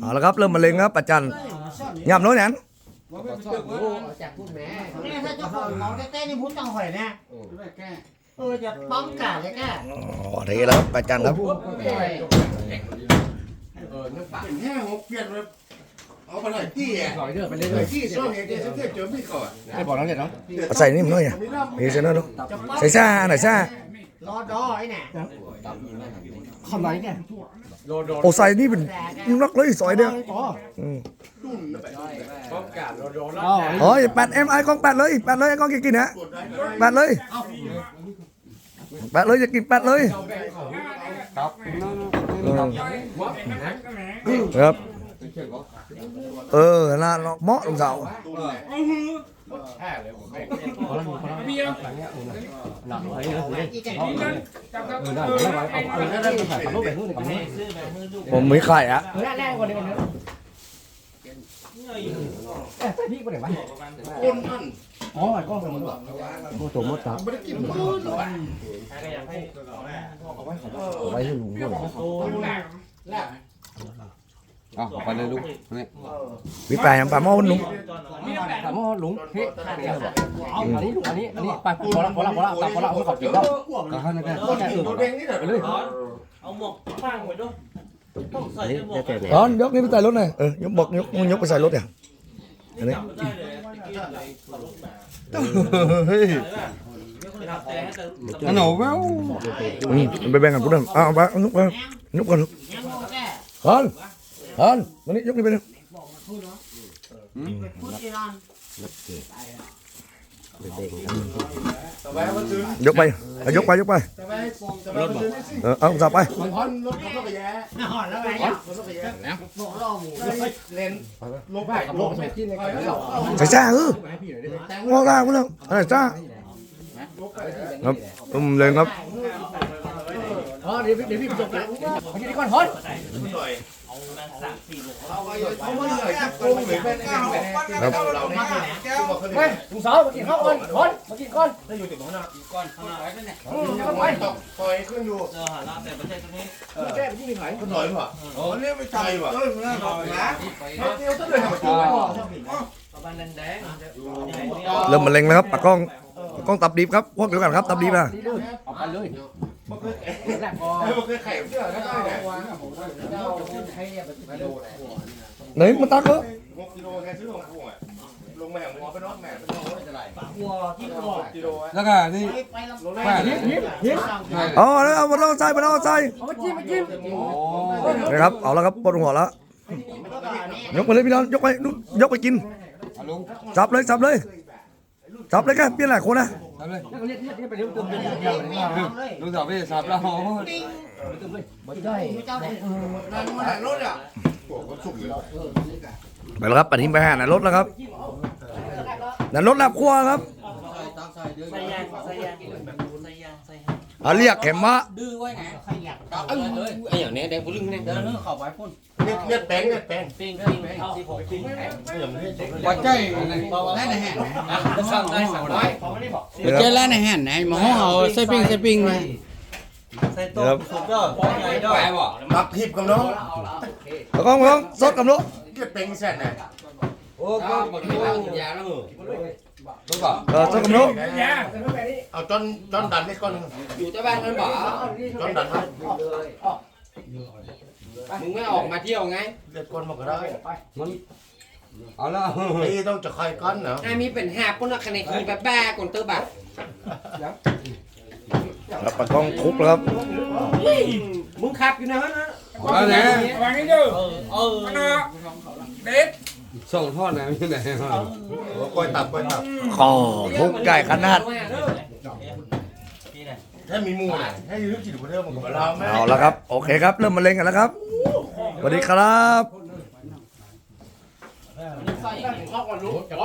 เอาละครับเริ่มมะเร็งครับอาจารย์ยำโน้นนั้นจากพูดแม่นี่ถ้าเจ้าของน้องเต้ๆนี่พุ้นตังหอยเนี่ยเออจะป้องกันเลยแกอ๋อทีแล้วครับอาจารย์ครับเออนึกปากเป็นแห้งหกเปลี่ยนเลยเอาไปหน่อยที่อะลอยเดือดไปเรื่หน่ออยยที่ช่วงนี้เดี๋ยวฉันเจอไม่ก่อนไม่บอกน้องเด็ดเนาะเอาใส่นี่มันหน่อยอะมีเซนเนอร์ลูกใส่ซ่าหน่อยซ่า รอดอไอ้เนี่ยคำไหนแกโอ้ใส่นี่เป็นยิ่งรักเลยซอยเดียวอืมอ๋ออ๋อแปดเอ็มไอกล้องแปดเลยแปดเลยไอกล้องกินกินฮะแปดเลยแปดเลยจะกินแปดเลยครับเออน่าเหมาะลงเสา หนักอะไรเนี่ยออได้แล้วไว้เอาเอาแล้วได้ถ่ายรูปแบบนู้นกับนี้ผมมีไข่อะแรกแรกกว่านี้เอ๊ะพี่ไหนวะคนนั่นอ๋อไอ้กล้องมันโมตัวมดตับไม่ได้กินมือหรอไว้ให้ลุงด้วย อ๋อออกไปเลยลูกนี่มีแปลยังปลาหม้อมันลุงถามว่าลุงเฮ้ยอันนี้ลุงอันนี้อันนี้ไปพอละพอละพอละพอละไม่ขอกินแล้วก็ให้นะแกตัวเด้งนี่แหละไปเลยเอาหมวกฟางไว้ด้วยต้องใส่หมวกตอนยกนี่ไปใส่รถหน่อยเออยกบอกยกมึงยกไปใส่รถเนี่ยอันนี้จับได้เลยตะกี้เลยขับรถมาเฮ้ยไปทำแต่ให้เติมขนมแววอืมไปแบ่งกันกูเดิมเอาไปยกไปยกกันยังโมแกฮั นฮันวันนี้ยกนี่ไปเลยพุ้นที่นอนยกไปเอายกไปยกไปเออเอาสับไปมันพันรถเขาก็แย่หอนแล้วไงเนี่ยรถเขาก็แย่โบกล่อหมูเลนลงไปกับลลุงงไปไม่กินเลยใส่ซ่าเออมองล่างกูแล้วใส่ซ่าครับอืมเลยครับอ๋อเดี๋ยวเดี๋ยวพี่จบแล้วเอาที่นี่ก่อนฮอนเอานาง สามสี่ลูกเอาไปเขาไม่เหนื่อยจับโกงหรือเป็นแก้วเราเราเนี่ยแก้วมาเขาเฮ้ยลุงสาวมากินข้าวก่อนฮอนมากินก่อนได้อยู่ติดหัวหน้าก้อนข้างหน้าไว้เนี่ยไปตกปล่อยขึ้นอยู่เจอหาลาบแต่ประเทศตรงนี้แก้ไปที่มีไผ่คนหน่อยป่ะอ๋อเนี่ยไม่ใช่ป่ะเออหัวหน้าหน่อยนะเดี๋ยวต้องเลยทำตัวประมาณแดงเริ่มมะเร็งแล้วครับปากกล้องปากกล้องตับดิบครับพวกเดียวกันครับตับดิบนะนี่เลยเอาไปเลยแรกก็ไอ้พวกเคยไข่เชื่อได้ไหม ไหนมาตักเออหกกิโลแค่ซื้อของกูอะลงแม่หัวไปนอนแม่ไปนอนไม่จะไรวัวที่วัวกิโลแล้วก็นี่ไปลำลงแม่แม่ยิ้มยิ้มยิ้มอ๋อแล้วเอามาต้องใส่มาต้องใส่เอามาจิ้มมาจิ้มนะครับเอาแล้วครับปวดหัวแล้วยกไปเลยพี่น้องยกไปยกไปกินเอาลุงจับเลยจับเลยจับเลยกันเปลี่ยนหลายคนนะ เอาเลยล้วก็เรียกเรียกเรียกไปเดี๋ยวติมเดี๋ยลุงสาวพี่สับแล้วเติมเลยไม่ได้เจ้าเด็กนั่นมันไหนรถอะโอ้โหสุกเลยไปแล้วครับปฏิทินไปหาหนรถแล้วครับหนรถลาบครัวครับเอาเรียกเข็มมะดื้อไว้ไงขยับไอ้อย่างนี้แดงปุ้งเนี่ยเดินเรื่องเข้าไปพุ่น เนี่ยเนี่ยแป้งเนี่ยแป้งปิ้งปิ้งเอาสิผมปิ้งวัดใจได้ไหนฮะสั่งได้สั่งได้นะครับเจอแล้วในแห่นไหนหมอเอาใส่ปิ้งใส่ปิ้งเลยใส่ต้มสุดยอดใหญ่ยอดไปบ่มักทิพกับน้องแล้วก็ต้องสดกับลูกเนี่ยแป้งแซ่บเนี่ยโอ้ก็บอกว่ากินยาแล้วเหรอรู้ป่ะเออสดกับลูกเอาจนจนดันนี่ก้อนนึงอยู่ที่บ้านมันบ่จนดันมามึ งไม่ออกมาเที่ยวไงเด็ดก้อนมาก็ได้เอาแล้วนี่ต้องจะใครก้อนเนาะไอ้มีเป็นแหบปุ่นอะคะแนนขี่แบบแบกคนเตอร์บักครับปากกล้องคุกแล้วครับมึงขับอยู่นะฮะเอาเนี่ยเออเออส่งทอดนะไม่ไหนกล้วยตับกล้วยตับอ๋อคุกไก่ขนาดพี่ไหนถ้ามีมูน่ะให้ยืมจิตวิทยามันก็เราแม่เอาแล้วครับ โอเคครับ เริ่มมะเร็งกันแล้วครับ สวัสดีครับข้าวก่อนรู้เดี๋ยว